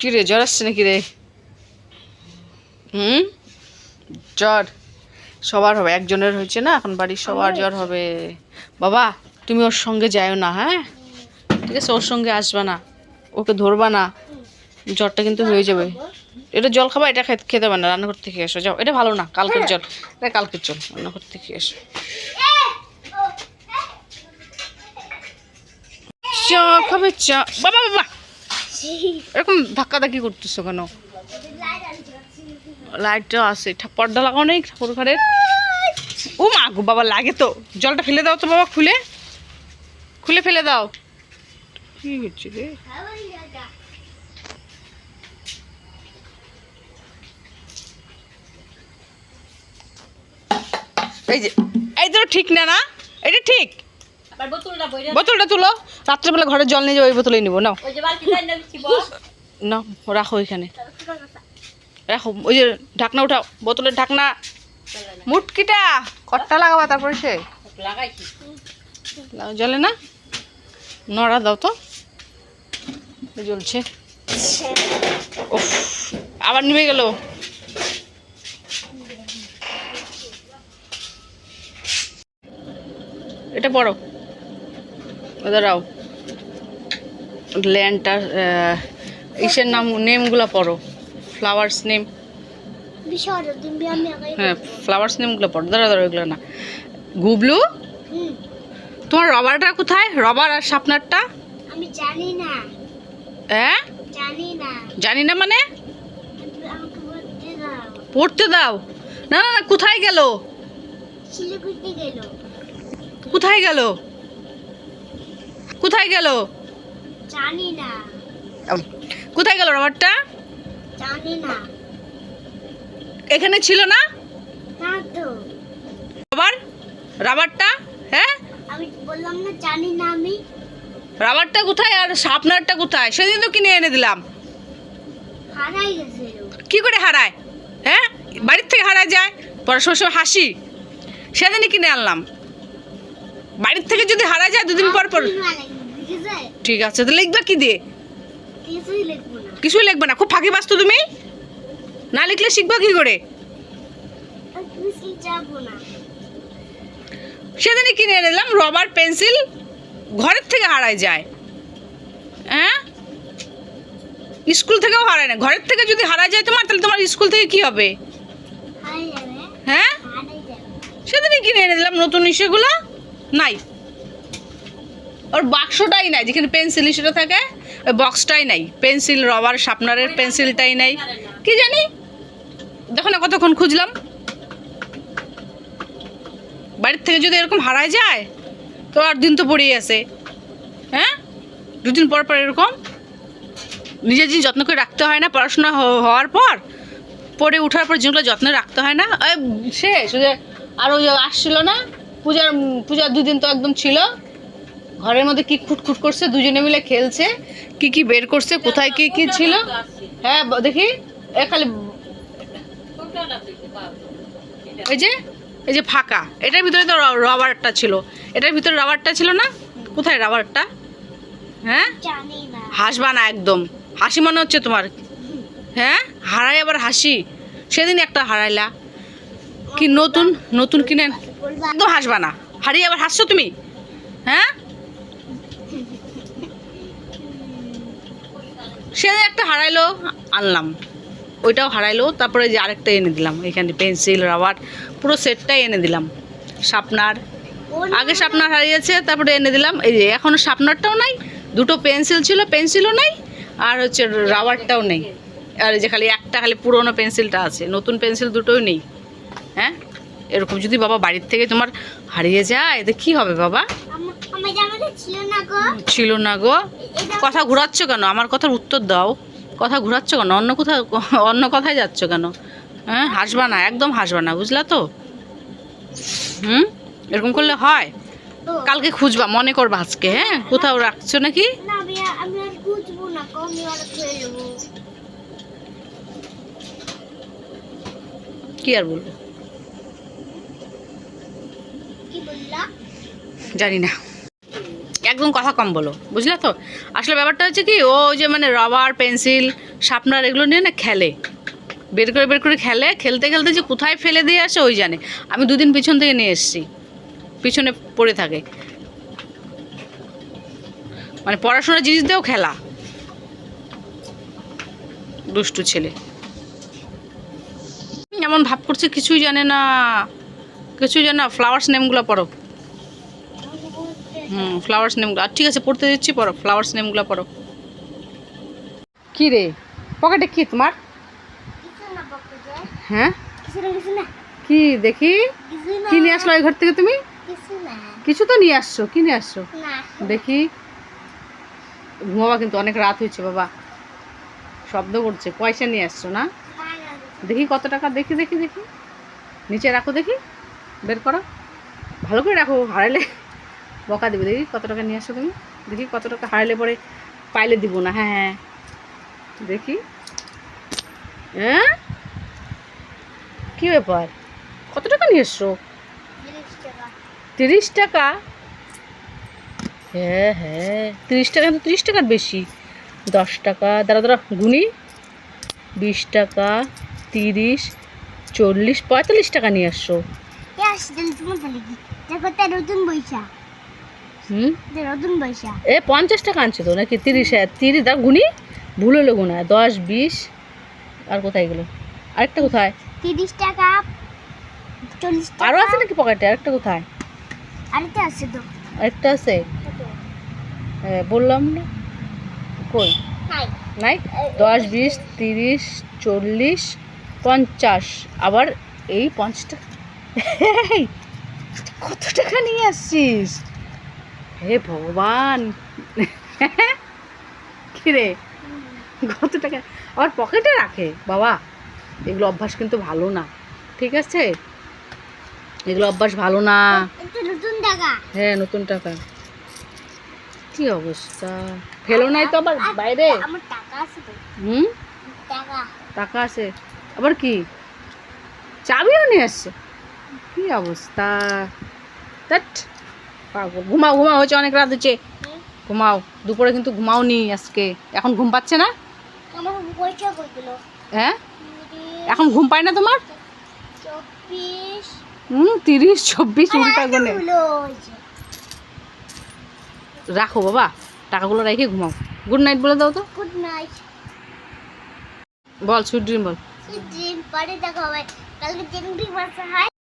কি রে জ্বর আসছে নাকি রে? হুম? জ্বর? সবার হবে একজনের হয়েছে না এখন বাড়ির সবার জ্বর হবে। বাবা তুমি ওর সঙ্গে যাও না হ্যাঁ? ঠিক আছে ওর সঙ্গে আসবা না ওকে ধরবা না। জ্বরটা কিন্তু হয়ে যাবে। এটা জল খাবা এটা খেতে খেতে পারে না রান্না করতে খেয়ে এসো। যাও এটা ভালো না কালকের জল এটা কালকের জল রান্না করতে খেয়ে এসো। চা খাবে চা। বাবা বাবা। এরকম ধাক্কা ধাক্কি করতেছো কেন? লাইটটা আছে। পর্দা লাগাও নেই ঠাকুর ঘরের ও মা গো বাবা লাগে তো। জলটা ফেলে দাও তো বাবা খুলে। খুলে ফেলে দাও। কি হচ্ছে রে? এই যে এই তো ঠিক না না? এটা ঠিক। বোতলটা তুলো। রাত্রেবেলা ঘরে জল নিয়ে যাব ওই বোতলেই নিবো নাও। না রাখো এখানে। রাখো ওই যে ঢাকনা উঠাও বোতলের ঢাকনা। মুটকিটা কট্টা লাগাবা তারপরে সে। জ্বলে না? নড়া দাও তো। জ্বলছে। আবার নিভে গেল। এটা পড়ো। দাঁড়াও ল্যান্ডটা ইসের নাম নেমগুলো পড়ো। ফ্লাওয়ার্স নেম হ্যাঁ ফ্লাওয়ার্স নেমগুলো পড়ো। দাঁড়া দাঁড়া ওইগুলো না। গুবলু? তোমার রবারটা কোথায়? রবার আর শাপনারটা? আমি জানি না। হ্যাঁ? জানি না। জানি না মানে? পড়তে দাও। না না কোথায় গেল। কোথায় গেল? কোথায় গেল? জানি না কোথায় গেল রবারটা জানি না এখানে ছিল না? না তো রবার রাবারটা হ্যাঁ? আমি বললাম না জানি না আমি। রাবারটা কোথায় আর শার্পনারটা কোথায়? সেদিন তো কিনে এনে দিলাম। হারাই গেছিল কি করে হারায়? হ্যাঁ? বাড়ির থেকে হারায় যায়। পড়াশোনার সময় হাসি। সেদিনই কিনে আনলাম। বাড়ির থেকে যদি হারা যায় দুদিন পর পর ঠিক আছে তো লিখবা কি দিয়ে? কিছুই লিখব না। কিছুই লিখবে না খুব ফাঁকি বাস্তু তুমি? না লিখলে শিখবা কি করে? সেদিনই কিনে এনে দিলাম রবার পেন্সিল ঘরের থেকে হারায় যায়। হ্যাঁ স্কুল থেকেও হারায় না ঘরের থেকে যদি হারায় যায় তোমার তাহলে তোমার স্কুল থেকে কি হবে? হ্যাঁ? সেদিনই কিনে এনে দিলাম নতুন ইসেগুলো নাই। ওর বাক্সটাই নাই, যেখানে পেন্সিল সেটা থাকে, ওই বক্সটাই নাই। পেন্সিল রবার শার্পনারের পেন্সিলটাই নাই। কি জানি? দেখো না কতক্ষণ খুঁজলাম। বাড়ির থেকে যদি এরকম হারায় যায়, তো আর দিন তো পড়েই আছে। হ্যাঁ? দুদিন পর পর এরকম। নিজের জিনিস যত্ন করে রাখতে হয় না, পড়াশোনা হওয়ার পর পরে উঠার পর যেগুলো যত্ন রাখতে হয় না। যে আর ওই আসছিল না, পূজার পূজার দুদিন তো একদম ছিল। ঘরের মধ্যে কি খুটখুট করছে, দুজনে মিলে খেলছে, কি কি বের করছে, কোথায় কি কি ছিল? হ্যাঁ দেখি, এ খালি এই যে এই যে ফাঁকা, এটার ভিতরে তো রাবারটা ছিল, এটার ভিতরে রাবারটা ছিল না? কোথায় রাবারটা? হ্যাঁ? হাসবা না একদম, হাসি মনে হচ্ছে তোমার হ্যাঁ? হারাই আবার হাসি, সেদিন একটা হারাইলা, কি নতুন নতুন কিনে, একদম হাসবা না, হারিয়ে আবার হাসছো তুমি হ্যাঁ? সেদিন একটা হারাইলো, আনলাম। ওইটাও হারাইলো, তারপরে যে আরেকটা এনে দিলাম। এখানে পেন্সিল, রাবার, পুরো সেটটাই এনে দিলাম। শার্পনার আগে শার্পনার হারিয়েছে, তারপরে এনে দিলাম। এই যে, এখনও শার্পনারটাও নাই, দুটো পেন্সিল ছিল, পেন্সিলও নাই, আর হচ্ছে রাবারটাও নেই। আর যে খালি একটা খালি পুরোনো পেন্সিলটা আছে, নতুন পেন্সিল দুটোই নেই। হ্যাঁ? এরকম যদি বাবা বাড়ির থেকে তোমার হারিয়ে যায়, এতে কি হবে বাবা? ছিল না গো। কথা ঘুরাচ্ছ কেন? আমার কথার উত্তর দাও। কথা ঘুরাচ্ছ কেন? অন্য কোথাও অন্য কথায় যাচ্ছ কেন? হ্যাঁ হাসবা না একদম হাসবা না বুঝলা তো? হুম? এরকম করলে হয়? কালকে খুঁজবা মনে করবা আজকে হ্যাঁ? কোথাও রাখছো নাকি? কি আর বলব? জানি না। একদম কথা কম বলো, বুঝলে তো? আসলে ব্যাপারটা হচ্ছে কি, ও যে মানে রবার পেন্সিল শার্পনার এগুলো নিয়ে না খেলে। বের করে বের করে খেলে, খেলতে খেলতে যে কোথায় ফেলে দিয়ে আসে ওই জানে। আমি দুদিন পিছন থেকে নিয়ে এসেছি, পিছনে পড়ে থাকে। মানে পড়াশোনার জিনিস দিয়েও খেলা। দুষ্টু ছেলে। এমন ভাব করছে, কিছুই জানে না, কিছুই জানে না ফ্লাওয়ার্স নেমগুলো পড়ো। হুম ফ্লাওয়ার্স নেমগুলো আর ঠিক আছে, পড়তে দিচ্ছি, পড়ো। ফ্লাওয়ার্স নেমগুলো পড়ো। কি রে? পকেটে কি তোমার? হ্যাঁ? কি দেখি? কি নিয়ে আসলো ওই ঘর থেকে তুমি? কিছু তো নিয়ে আসছো, কি নিয়ে আসছো? দেখি। ঘুমাবা কিন্তু, অনেক রাত হয়েছে বাবা। শব্দ করছে, পয়সা নিয়ে আসছো না? দেখি কত টাকা, দেখি দেখি দেখি। নিচে রাখো দেখি, বের করো। ভালো করে রাখো, হারালে। বকা দেবে। দেখি কত টাকা নিয়ে আসো তুমি। দেখি কত টাকা হারালে পরে পাইলে দিব না। হ্যাঁ হ্যাঁ। দেখি। হ্যাঁ? কী ব্যাপার? কত টাকা নিয়ে এসছো? তিরিশ টাকা? হ্যাঁ হ্যাঁ। তিরিশ টাকা কিন্তু তিরিশ টাকার বেশি। দশ টাকা। দাঁড়া দাঁড়া গুনি বিশ টাকা, তিরিশ, চল্লিশ, পঁয়তাল্লিশ টাকা নিয়ে আসছো। নতুন হুম? এ পঞ্চাশ টাকা আনছে তো নাকি? তিরিশ তিরিশ দাঁড়া গুনি। ভুল হলো গোনা দশ বিশ। আর কোথায় গেলো আরেকটা কোথায়? তিরিশ টাকা চল্লিশ আরও আছে নাকি পকেটে? আরেকটা কোথায়? আরেকটা আছে তো। আরেকটা আছে? হ্যাঁ বললাম না। কই? নাই। দশ বিশ তিরিশ চল্লিশ পঞ্চাশ। আবার এই পঞ্চাশ টাকা। কত টাকা নিয়ে আসছিস? হে ভগবান। কিরে? কত টাকা? আবার পকেটে রাখে? বাবা এগুলো অভ্যাস কিন্তু ভালো না। ঠিক আছে? এগুলো অভ্যাস ভালো না। হ্যাঁ নতুন টাকা। কি অবস্থা? ফেলো নাই তো আবার বাইরে? টাকা আছে হুম? টাকা। টাকা আছে। আবার কি? চাবিও নিয়ে আসছে। কি অবস্থা? দ্যাট পাগল। ঘুমাও ঘুমাও হচ্ছে অনেক রাত হচ্ছে ঘুমাও দুপুরে কিন্তু ঘুমাও নি আজকে। এখন ঘুম পাচ্ছে না? হ্যাঁ? এখন ঘুম পায় না তোমার? হুম তিরিশ চব্বিশ উল্টা গনে রাখো বাবা টাকাগুলো রেখে ঘুমাও। গুড নাইট বলে দাও তো। Good night. বল সুইট ড্রিম বল। ড্রিম পরে দেখা হবে। কালকে জেনুটি বাসা হয়